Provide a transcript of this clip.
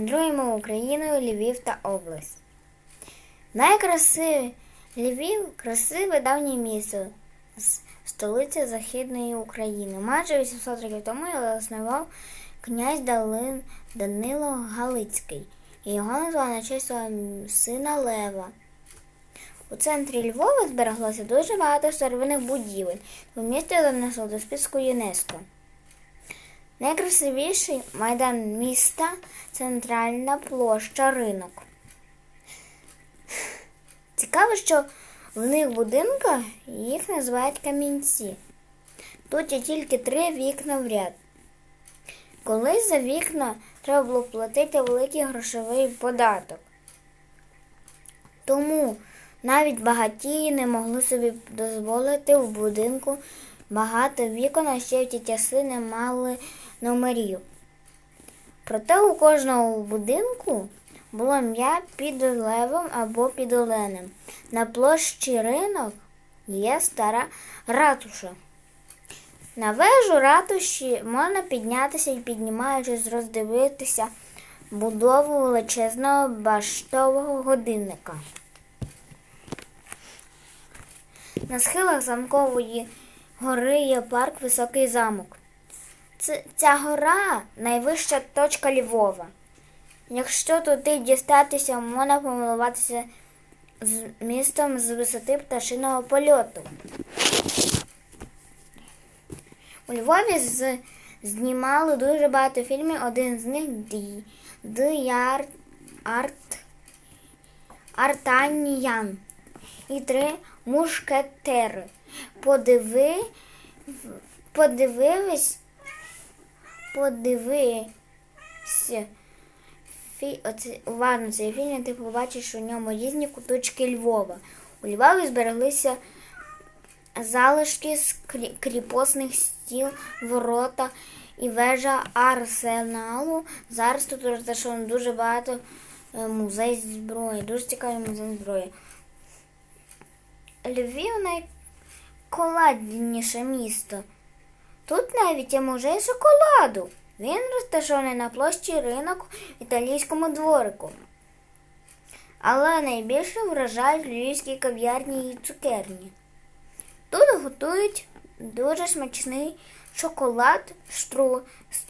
Мандруємо Україною, Львів та область. Найкрасиві Львів красиве давнє місто, столиця Західної України. Майже 800 років тому його заснував князь Далин Данило Галицький. І його назвали на честь свого сина Лева. У центрі Львова збереглося дуже багато старовинних будівель. У місто занесло до списку ЮНЕСКО. Найкрасивіший майдан міста центральна площа ринок. Цікаво, що в них будинках їх називають камінці. Тут є тільки три вікна в ряд. Колись за вікна треба було платити великий грошовий податок. Тому навіть багатії не могли собі дозволити в будинку багато вікон, а ще ті часи не мали номерів. Проте у кожного будинку було ім'я під левом або під оленем. На площі ринок є стара ратуша. На вежу ратуші можна піднятися і піднімаючись роздивитися будову величезного баштового годинника. На схилах замкової гори є парк Високий замок. Ця гора найвища точка Львова. Якщо туди дістатися, можна помилуватися з містом з висоти пташиного польоту. У Львові з, знімали дуже багато фільмів. Один з них Ді, Діар Арт Артаніян і три мушкетери. Подиви, подивились, подивись. Фі, оце, уважно цей фільм, ти побачиш у ньому різні куточки Львова. У Львові збереглися залишки з кріпосних стіл, ворота і вежа арсеналу. Зараз тут розташовано дуже багато е, музей зброї, дуже цікавий музей зброї. Львів найколадніше місто. Тут навіть є музей шоколаду. Він розташований на площі ринок в італійському дворику. Але найбільше вражають львівські кав'ярні і цукерні. Тут готують дуже смачний шоколад, штру,